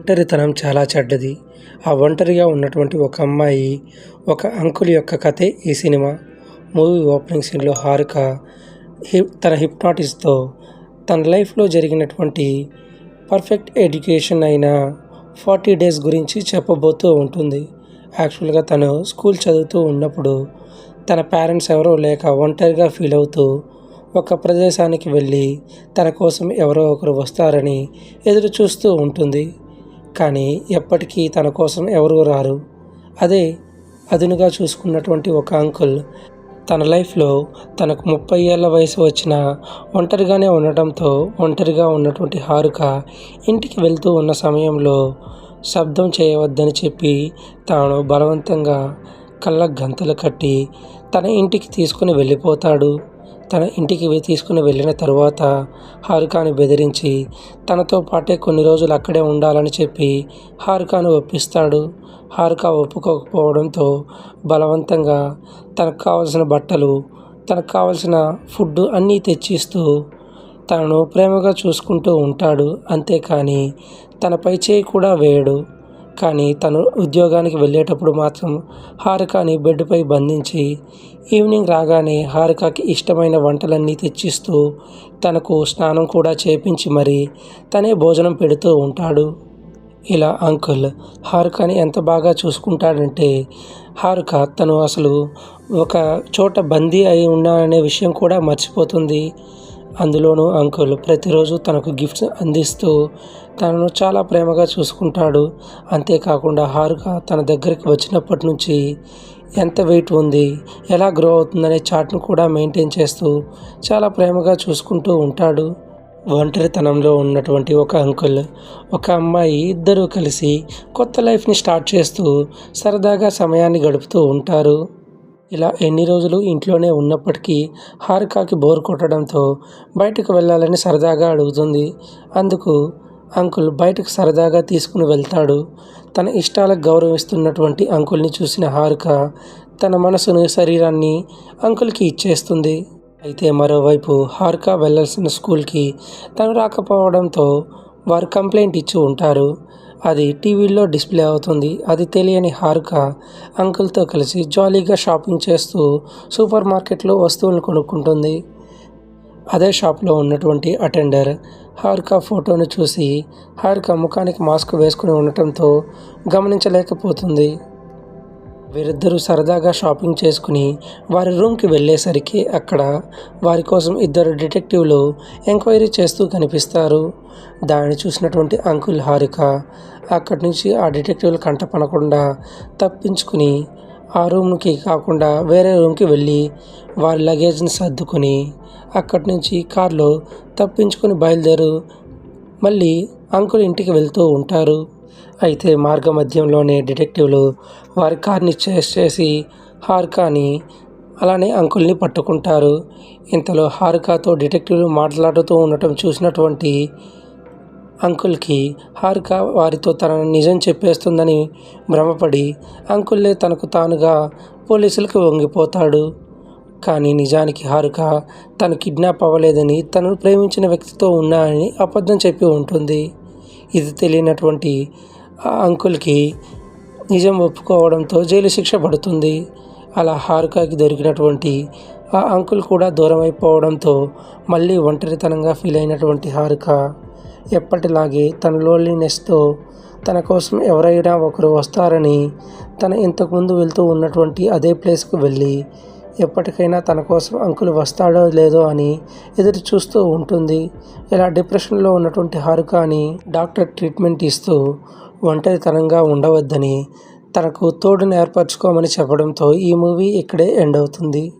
ఒంటరితనం చాలా చెడ్డది. ఆ ఒంటరిగా ఉన్నటువంటి ఒక అమ్మాయి ఒక అంకుల్ యొక్క కథే ఈ సినిమా. మూవీ ఓపెనింగ్ సీన్లో హారిక హిప్ తన హిప్నాటిస్ట్తో తన లైఫ్లో జరిగినటువంటి పర్ఫెక్ట్ ఎడ్యుకేషన్ అయిన ఫార్టీ డేస్ గురించి చెప్పబోతూ ఉంటుంది. యాక్చువల్గా తను స్కూల్ చదువుతూ ఉన్నప్పుడు తన పేరెంట్స్ ఎవరో లేక ఒంటరిగా ఫీల్ అవుతూ ఒక ప్రదేశానికి వెళ్ళి తన కోసం ఎవరో ఒకరు వస్తారని ఎదురు చూస్తూ ఉంటుంది. కానీ ఎప్పటికీ తన కోసం ఎవరూ రారు. అదే అదునుగా చూసుకున్నటువంటి ఒక అంకుల్ తన లైఫ్లో తనకు ముప్పై ఏళ్ళ వయసు వచ్చిన ఒంటరిగానే ఉండటంతో ఒంటరిగా ఉన్నటువంటి హారుక ఇంటికి వెళ్తూ ఉన్న సమయంలో శబ్దం చేయవద్దని చెప్పి తాను బలవంతంగా కళ్ళ గంతలు కట్టి తన ఇంటికి తీసుకుని వెళ్ళిపోతాడు. తన ఇంటికి తీసుకుని వెళ్ళిన తరువాత హారికాని బెదిరించి తనతో పాటే కొన్ని రోజులు అక్కడే ఉండాలని చెప్పి హారికాను ఒప్పిస్తాడు. హారిక ఒప్పుకోకపోవడంతో బలవంతంగా తనకు కావలసిన బట్టలు తనకు కావలసిన ఫుడ్ అన్నీ తెచ్చిస్తూ తనను ప్రేమగా చూసుకుంటూ ఉంటాడు. అంతేకాని తనపై చేయి కూడా వేయడు. కానీ తను ఉద్యోగానికి వెళ్ళేటప్పుడు మాత్రం హారికని బెడ్పై బంధించి ఈవినింగ్ రాగానే హారికకి ఇష్టమైన వంటలన్నీ తెచ్చిస్తూ తనకు స్నానం కూడా చేపించి మరి తనే భోజనం పెడుతూ ఉంటాడు. ఇలా అంకుల్ హారికని ఎంత బాగా చూసుకుంటాడంటే హారిక తను అసలు ఒక చోట బందీ అయి ఉన్నాననే విషయం కూడా మర్చిపోతుంది. అందులోనూ అంకుల్ ప్రతిరోజు తనకు గిఫ్ట్స్ అందిస్తూ తనను చాలా ప్రేమగా చూసుకుంటాడు. అంతేకాకుండా హారుగా తన దగ్గరికి వచ్చినప్పటి నుంచి ఎంత వెయిట్ ఉంది ఎలా గ్రో అవుతుందనే చార్ట్ను కూడా మెయింటైన్ చేస్తూ చాలా ప్రేమగా చూసుకుంటూ ఉంటాడు. ఒంటరితనంలో ఉన్నటువంటి ఒక అంకుల్ ఒక అమ్మాయి ఇద్దరూ కలిసి కొత్త లైఫ్ని స్టార్ట్ చేస్తూ సరదాగా సమయాన్ని గడుపుతూ ఉంటారు. ఇలా ఎన్ని రోజులు ఇంట్లోనే ఉన్నప్పటికీ హారికాకి బోర్ కొట్టడంతో బయటకు వెళ్ళాలని సరదాగా అడుగుతుంది. అందుకు అంకుల్ బయటకు సరదాగా తీసుకుని వెళ్తాడు. తన ఇష్టాలకు గౌరవిస్తున్నటువంటి అంకుల్ని చూసిన హారిక తన మనసును శరీరాన్ని అంకుల్కి ఇచ్చేస్తుంది. అయితే మరోవైపు హారిక వెళ్ళాల్సిన స్కూల్కి తను రాకపోవడంతో వారు కంప్లైంట్ ఇచ్చి ఉంటారు. అది టీవీలో డిస్ప్లే అవుతుంది. అది తెలియని హారిక అంకుల్తో కలిసి జాలీగా షాపింగ్ చేస్తూ సూపర్ మార్కెట్లో వస్తువులను కొనుక్కుంటుంది. అదే షాప్లో ఉన్నటువంటి అటెండర్ హారిక ఫోటోను చూసి హారిక ముఖానికి మాస్క్ వేసుకుని ఉండటంతో గమనించలేకపోతుంది. వీరిద్దరూ సరదాగా షాపింగ్ చేసుకుని వారి రూమ్కి వెళ్ళేసరికి అక్కడ వారి కోసం ఇద్దరు డిటెక్టివ్లు ఎంక్వైరీ చేస్తూ కనిపిస్తారు. దాన్ని చూసినటువంటి అంకుల్ హారిక అక్కడి నుంచి ఆ డిటెక్టివ్లు కంటపడకుండా తప్పించుకుని ఆ రూమ్కి కాకుండా వేరే రూమ్కి వెళ్ళి వారి లగేజ్ని సర్దుకొని అక్కడి నుంచి కారులో తప్పించుకొని బయలుదేరు మళ్ళీ అంకుల్ ఇంటికి వెళ్తూ ఉంటారు. అయితే మార్గ మధ్యంలోనే డిటెక్టివ్లు వారి కార్ని చేస్ చేసి హార్కాని అలానే అంకుల్ని పట్టుకుంటారు. ఇంతలో హారికాతో డిటెక్టివ్లు మాట్లాడుతూ ఉండటం చూసినటువంటి అంకుల్కి హారిక వారితో తనను నిజం చెప్పేస్తుందని భ్రమపడి అంకుల్లే తనకు తానుగా పోలీసులకు వంగిపోతాడు. కానీ నిజానికి హారిక తను కిడ్నాప్ అవ్వలేదని తను ప్రేమించిన వ్యక్తితో ఉన్నానని అబద్ధం చెప్పి ఉంటుంది. ఇది తెలియనటువంటి ఆ అంకుల్కి నిజం ఒప్పుకోవడంతో జైలు శిక్ష పడుతుంది. అలా హారుకాకి దొరికినటువంటి ఆ అంకుల్ కూడా దూరం అయిపోవడంతో మళ్ళీ ఒంటరితనంగా ఫీల్ అయినటువంటి హారిక ఎప్పటిలాగే తన లోన్లీనెస్తో తన కోసం ఎవరైనా ఒకరు వస్తారని తన ఇంతకుముందు వెళ్తూ ఉన్నటువంటి అదే ప్లేస్కు వెళ్ళి ఎప్పటికైనా తన కోసం అంకుల్ వస్తాడో లేదో అని ఎదురు చూస్తూ ఉంటుంది. ఇలా డిప్రెషన్లో ఉన్నటువంటి హారుకాని డాక్టర్ ట్రీట్మెంట్ ఇస్తూ ఒంటరితనంగా ఉండవద్దని తనకు తోడును ఏర్పరచుకోమని చెప్పడంతో ఈ మూవీ ఇక్కడే ఎండ్ అవుతుంది.